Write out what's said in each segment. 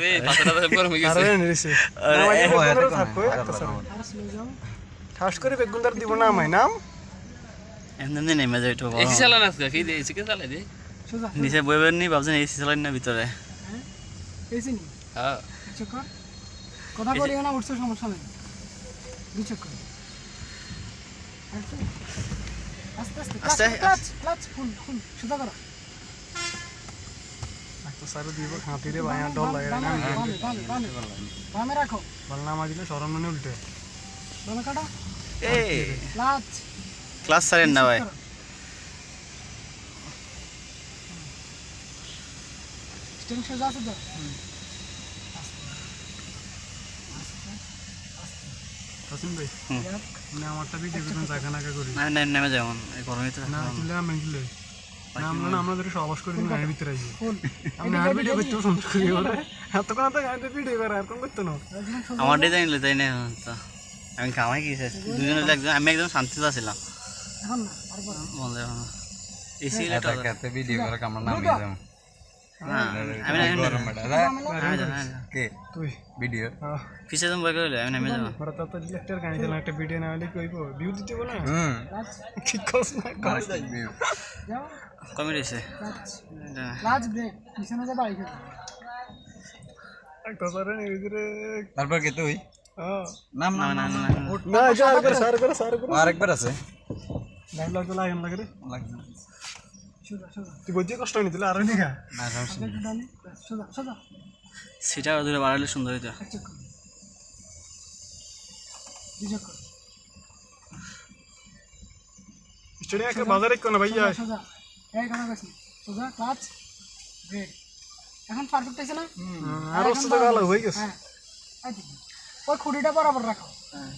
রে পাতাটা গরম হয়ে গেছে আরে নিছে আরে, নামাই এ, বেগুন হয়, দ্বারা এরকম থাকব হয়, একটা স্যার আলাদা। আর স্লো যাও ঠাস করে বেগুন দিব না আমায় নাম? এমনি নেমে যায় একটু এসি চালান আজকে? কি দিয়ে এসি কে চালাই দে? নিচে বইবেন নি ভাবছেন এসি চালান না ভিতরে। এইছি নি? হ্যাঁ। কথা না উঠছে সমস্যা নেই। আস্তে আস্তে আস্তে ক্লাচ ক্লাচ ফুল ফুল সুদা করো। দিব ডল লাগে বামে বামে রাখো। সরম মানে উল্টে। বামে কাটো। এই। ক্লাচ। ক্লাস সারেন না ভাই। আছে তো? হাসিন ভাই। না আমারটা ভিডিও করুন জায়গা নাকা করি। না না নেমে যাবেন এই গরমে তো না তুলে আমি তুলে না আমরা আমাদের সবাস করি না ভিতরে আইয়ে আমি আর ভিডিও করতে পছন্দ করি ওরে এতক্ষণ তো গাড়িতে ভিডিও করে আর কোন করতে না আমার ডিজাইন নিলে তাই না আমি কামাই কি দুজনে একজন আমি একদম শান্তিতে আছিলাম। এখন না এসি ভিডিও করে কামড় নামিয়ে যাব না আমি ভিডিও হ্যাঁ পিছে তুমি বই করলে আমি নেমে যাব ওরা তো তো ডিলেক্টর গাড়ি দিলাম একটা ভিডিও না হলে কইব ভিউ দিতে বলে হুম ক্লাচ কি কস না কস যাও কমে রয়েছে ক্লাচ ক্লাচ ব্রেক পিছনে যাবা আইকে একটা স্যার নিজেরে তারপর কে তুই হ্যাঁ নাম না নাম না নাম না না না। যা আর করে স্যার করে স্যার করে আরেকবার আছে লাইন লাগতে লাগেন লাগে তুই কষ্ট আর না সমস্যা নেই। সোজা সেটা দূরে বাড়ালে সুন্দর হইতো। স্টেডিয়াম একটা বাজারে কোন ভাইয়া? সোজা সোজা। এই কানা গেছি? সোজা ক্লাচ ব্রেক। এখন পারফেক্ট আছে না? আর ওস্ত ভালো হয়ে গেছে। হ্যাঁ ওই খুঁড়িটা বরাবর রাখো। হুম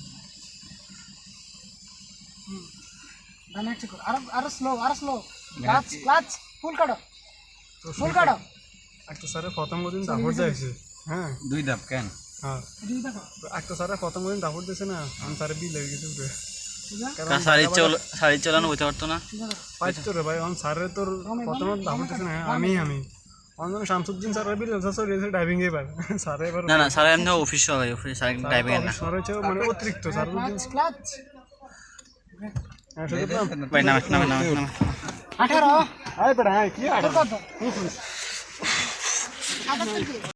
চক্কর আরও আরও স্লো আরও স্লো ক্লাচ ক্লাচ ফুল কাটো। ফুল কাটো। একটা স্যারের প্রথম দিন দাপট যাইছে। হ্যাঁ। দুই ধাপ কেন? হ্যাঁ। একটা স্যারের প্রথম দিন দাপট দিছে না আমি স্যারের বিল লেগে গেছে উঠে শাড়ি চল শাড়ি চালানো বইতে পারতো না? সোজা করো পাইছ তো রে ভাই অন স্যারের তোর প্রথম দাপট দিছে না আমি আমি। অন শামসুদ্দিন স্যারের বিল সরি স্যারে এবার। না না স্যার এমনি অফিস ভাই অফিস স্যার ড্রাইভিং না। স্যার হচ্ছে মানে অতিরিক্ত স্যার ক্লাচ ক্লাচ হ্যাঁ শুধু ভাই নামে নামে নামে নামে আঠারো আয় বেটা আয় কি আর কত